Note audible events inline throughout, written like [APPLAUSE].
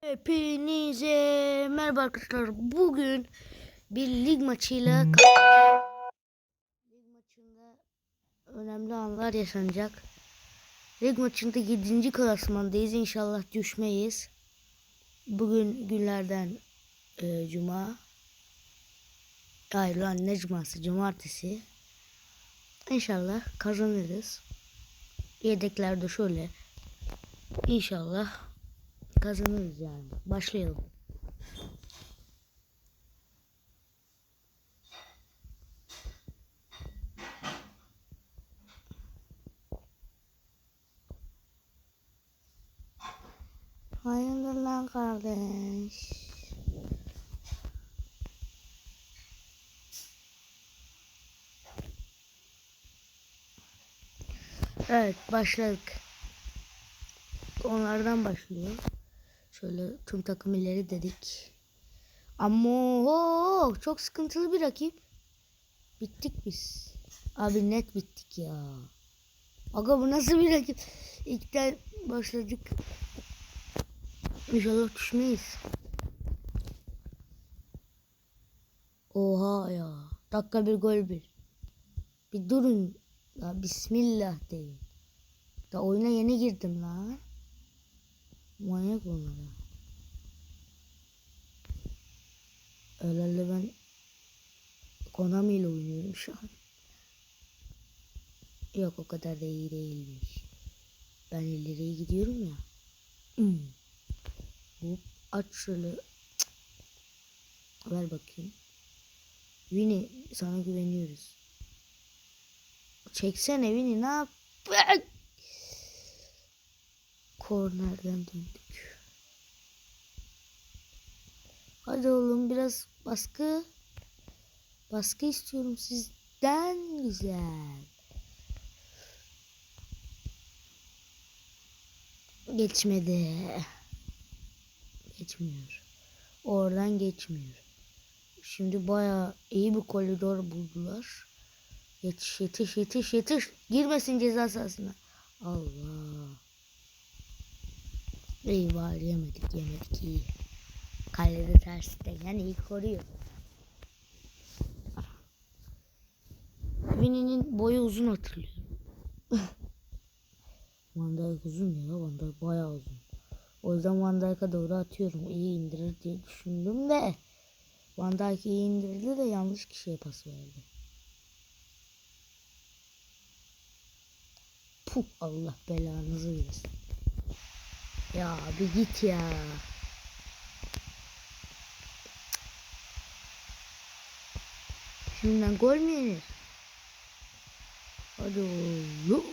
Hepinize merhaba arkadaşlar. Bugün bir lig maçıyla lig maçında önemli anlar yaşanacak. Lig maçında 7. klasmandayız. İnşallah düşmeyiz. Bugün günlerden e, cuma. Hayır lan ne cuması? Cumartesi. İnşallah kazanırız. Yedekler de şöyle. İnşallah kazanırız yani. Başlayalım. Hayırdır lan kardeş. Evet başladık. Onlardan başlıyor. Şöyle tüm takım ileri dedik. Ama ho, çok sıkıntılı bir rakip. Bittik biz. Abi net bittik ya. Aga bu nasıl bir rakip? İlkten başladık. İnşallah düşmeyiz. Oha ya. Dakika bir gol bir. Bir durun. Ya bismillah deyin. Da oyuna yeni girdim lan. Manyak bunlar ya. Öyle ben Konami ile oynuyorum şu an. Yok o kadar da iyi değilmiş. Ben ileriye gidiyorum ya. Hmm. Hop aç şöyle. Cık. Ver bakayım. Winnie sana güveniyoruz. Çeksene Winnie ne yap? Kornerden döndük. Hadi oğlum biraz baskı. Baskı istiyorum sizden güzel. Geçmedi. Geçmiyor. Oradan geçmiyor. Şimdi bayağı iyi bir koridor buldular. Yetiş yetiş yetiş yetiş. Girmesin ceza sahasına. Allah. İyi var yemedik yemedik iyi. Kalede tersten yani iyi koruyor. Vini'nin boyu uzun hatırlıyorum. [LAUGHS] Van Dijk uzun ya Van Dijk bayağı uzun. O yüzden Van Dijk'a doğru atıyorum. İyi indirir diye düşündüm de. Van Dijk iyi indirdi de yanlış kişiye pas verdi. Puh Allah belanızı versin. Ya bir git ya. Şimdiden gol mü yenir? Hadi oğlum.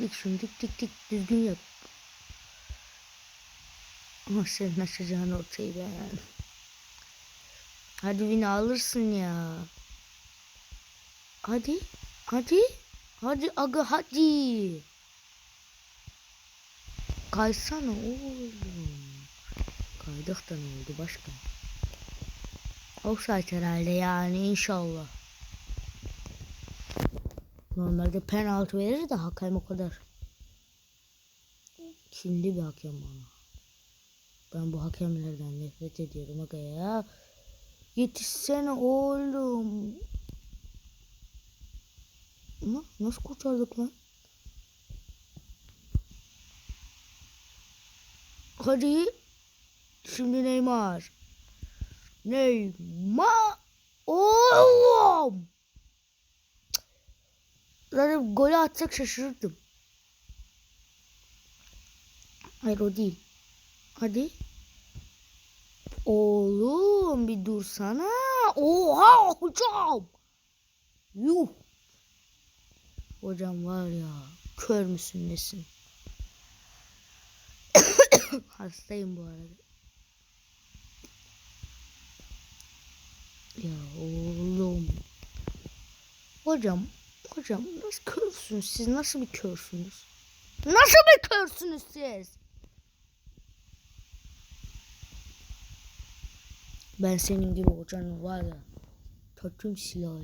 Dik şunu dik dik dik düzgün yap. Ama senin açacağın ortayı ben. Hadi beni alırsın ya. Hadi. Hadi. Hadi aga hadi. Kaysana oğlum. Kaydık da ne oldu başka? Offside herhalde yani inşallah. Normalde penaltı verir de hakem o kadar. Şimdi bir hakem bana. Ben bu hakemlerden nefret ediyorum aga ya. Yetişsene oğlum. Ama nasıl kurtardık lan? Hadi. Şimdi Neymar. Neymar. Oğlum. Zaten golü atsak şaşırırdım. Hayır o değil. Hadi. Oğlum bir dursana. Oha hocam. Yuh. Hocam var ya kör müsün nesin? [COUGHS] Hastayım bu arada. Ya oğlum. Hocam, hocam nasıl körsünüz siz? Nasıl bir körsünüz? Nasıl bir körsünüz siz? Ben senin gibi hocanın var ya. Kötüm silahı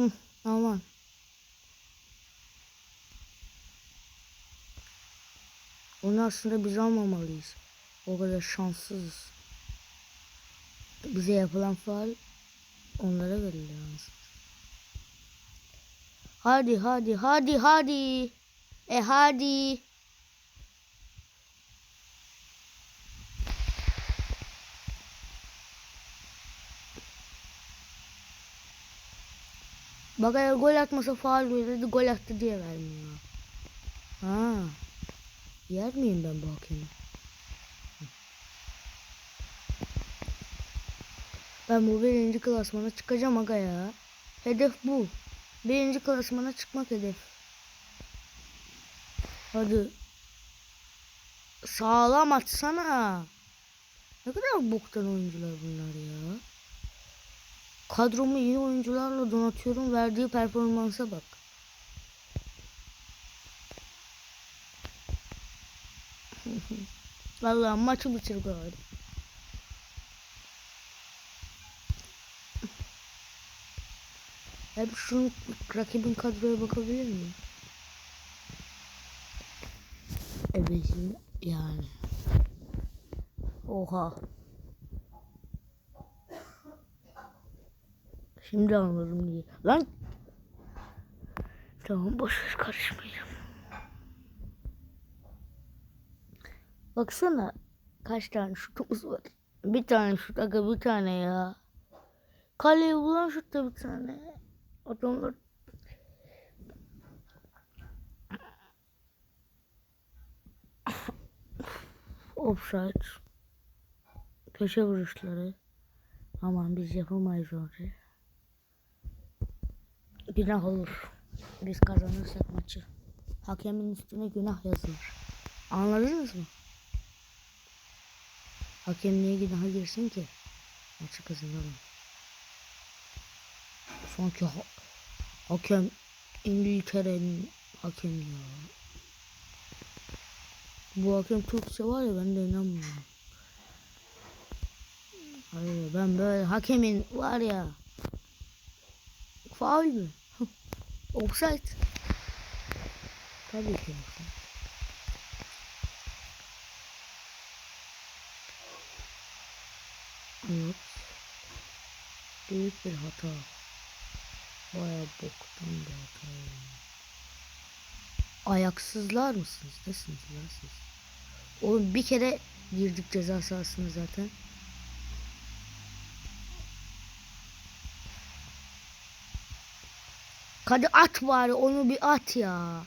Hı, aman. Onu aslında biz almamalıyız. O kadar şanssızız. Bize yapılan faal onlara veriliyor aslında. Hadi hadi hadi hadi. E hadi. Eğer gol atmasa faal verirdi gol attı diye vermiyor. Ha. Yer miyim ben bu hakemi? Ben bu birinci klasmana çıkacağım aga ya. Hedef bu. Birinci klasmana çıkmak hedef. Hadi. Sağlam atsana. Ne kadar boktan oyuncular bunlar ya. Kadromu iyi oyuncularla donatıyorum. Verdiği performansa bak. [LAUGHS] Vallahi maçı bitir galiba. Hep şunun rakibin kadroya bakabilir miyim? Evet yani. Oha. Şimdi anladım diye. Lan. Tamam boş karışmayacağım. Baksana kaç tane şutumuz var. Bir tane şut aga bir tane ya. Kaleye bulan şut da bir tane. Adamlar offside. Köşe vuruşları. Aman biz yapamayız orada. Günah olur. Biz kazanırsak maçı. Hakemin üstüne günah yazılır. Anladınız mı? Hakem niye günaha girsin ki? Maçı kazanalım. Sanki ha hakem İngiltere'nin hakemi ya. Bu hakem Türkçe var ya ben de inanmıyorum. Hayır ben böyle hakemin var ya. Faul mü? Offside. Tabii ki offside. Evet. Büyük bir hata. Baya boktan bir hata. Ayaksızlar mısınız? Nesiniz lan siz? Oğlum bir kere girdik ceza sahasına zaten. Hadi at bari onu bir at ya.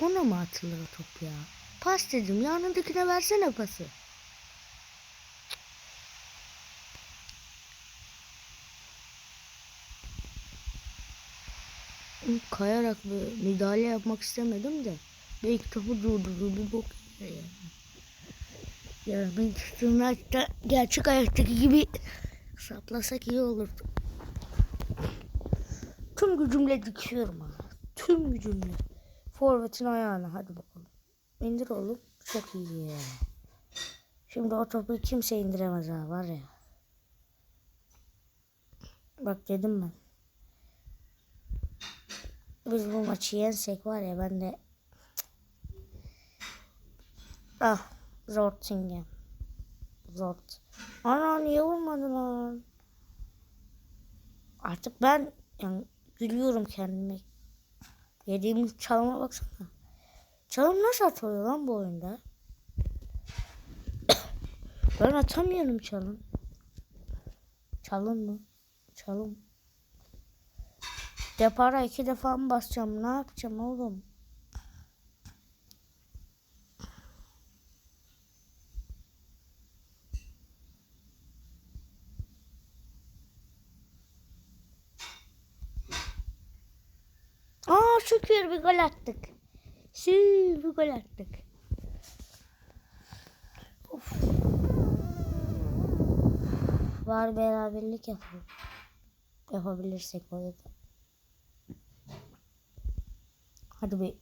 Ona mı atılır o top ya? Pas dedim yanındakine versene pası. Kayarak bir müdahale yapmak istemedim de. Belki topu durdurur bir bok. Ya Manchester United'da gerçek hayattaki gibi saplasak iyi olurdu. Tüm gücümle dikiyorum ha. Tüm gücümle. Forvet'in ayağına hadi bakalım. İndir oğlum. Çok iyi ya. Şimdi o topu kimse indiremez ha var ya. Bak dedim ben. Biz bu maçı yensek var ya ben de Ah Zortingen Zort Ana niye vurmadı lan? Artık ben yani gülüyorum kendime. Yediğim çalıma baksana. Çalım nasıl atılıyor lan bu oyunda? [COUGHS] Ben atamıyorum çalım. Çalım mı? Çalım. Depara iki defa mı basacağım? Ne yapacağım oğlum? Şükür bir gol attık. Sü bir gol attık. Of. Var beraberlik yapalım. Yapabilirsek orada. Hadi bir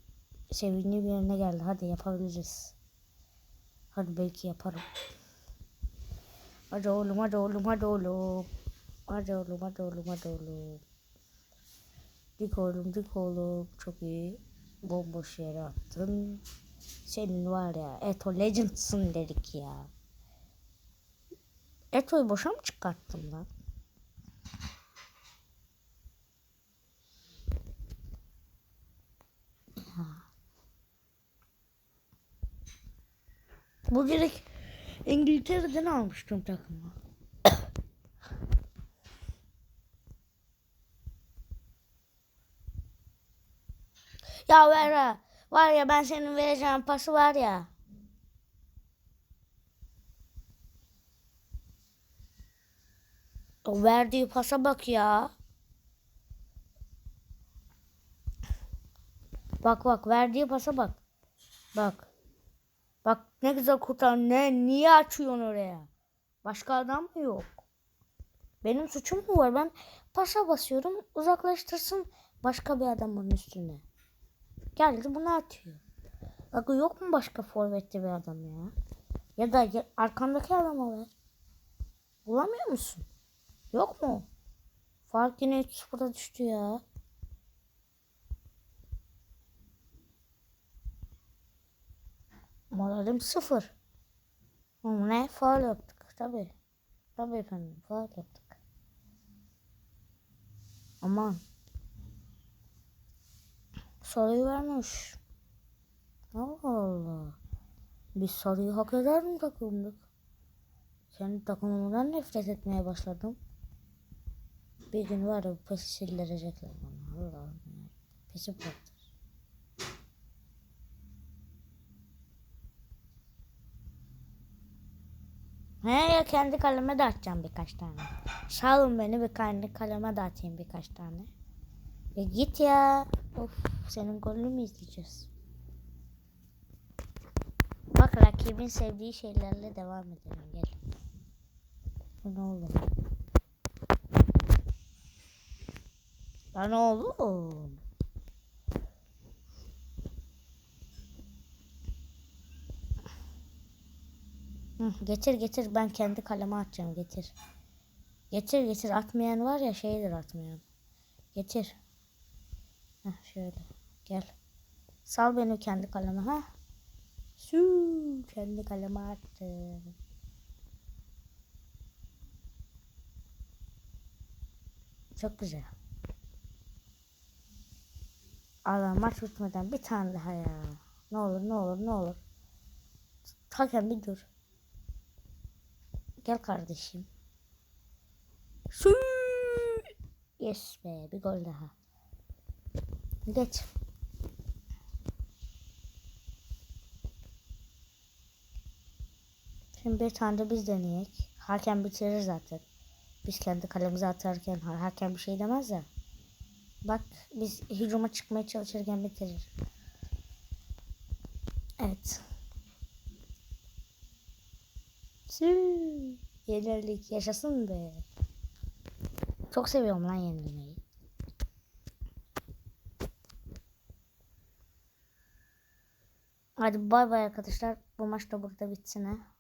sevinli bir yerine geldi. Hadi yapabiliriz. Hadi belki yaparım. Hadi oğlum hadi oğlum hadi oğlum. Hadi oğlum hadi oğlum hadi oğlum. Dik oğlum dik oğlum. Çok iyi. Bomboş yere attın. Senin var ya Eto Legends'ın dedik ya. Eto'yu boşa mı çıkarttım lan? Bu direkt İngiltere'den almıştım takımı. Ya Vera var ya ben senin vereceğim pası var ya. O verdiği pasa bak ya. Bak bak verdiği pasa bak. Bak. Bak ne güzel kurtar. Ne niye açıyorsun oraya? Başka adam mı yok? Benim suçum mu var? Ben pasa basıyorum. Uzaklaştırsın başka bir adamın üstüne. Geldi bunu atıyor. Bak yok mu başka forvetli bir adam ya? Ya da ya- arkandaki adama ver. Bulamıyor musun? Yok mu? Fark yine 3-0'a düştü ya. Moralim sıfır. Ama ne? Faul yaptık. Tabii. Tabii efendim. Faul yaptık. Aman. Sarıyı vermiş. Allah Allah. Biz sarıyı hak eder mi takımdık? Kendi takımımdan nefret etmeye başladım. Bir gün var ya pesi sildirecekler bana. Allah'ım ya. Pesi bıraktır. He ya kendi kaleme de atacağım birkaç tane. Salın beni bir kendi kaleme de atayım birkaç tane. Ya git ya. Of senin golünü mü izleyeceğiz? Bak rakibin sevdiği şeylerle devam edelim gel. Bu ne oğlum? Lan oğlum. Hı, getir getir ben kendi kaleme atacağım getir. Getir getir atmayan var ya şeydir atmayan. Getir. Heh, şöyle gel. Sal beni kendi kaleme ha. Su kendi kaleme attım. Çok güzel. Allah maç bitmeden bir tane daha ya. Ne olur ne olur ne olur. Hakem bir dur. Gel kardeşim. Su. Yes be bir gol daha. Geç. Şimdi bir tane de biz deneyek. Hakem bitirir zaten. Biz kendi kalemize atarken ha- hakem bir şey demez ya. Bak biz hücuma çıkmaya çalışırken bitirir. Evet. Yenildik. Yaşasın be. Çok seviyorum lan yenilmeyi. Hadi bay bay arkadaşlar. Bu maç da burada bitsin ha.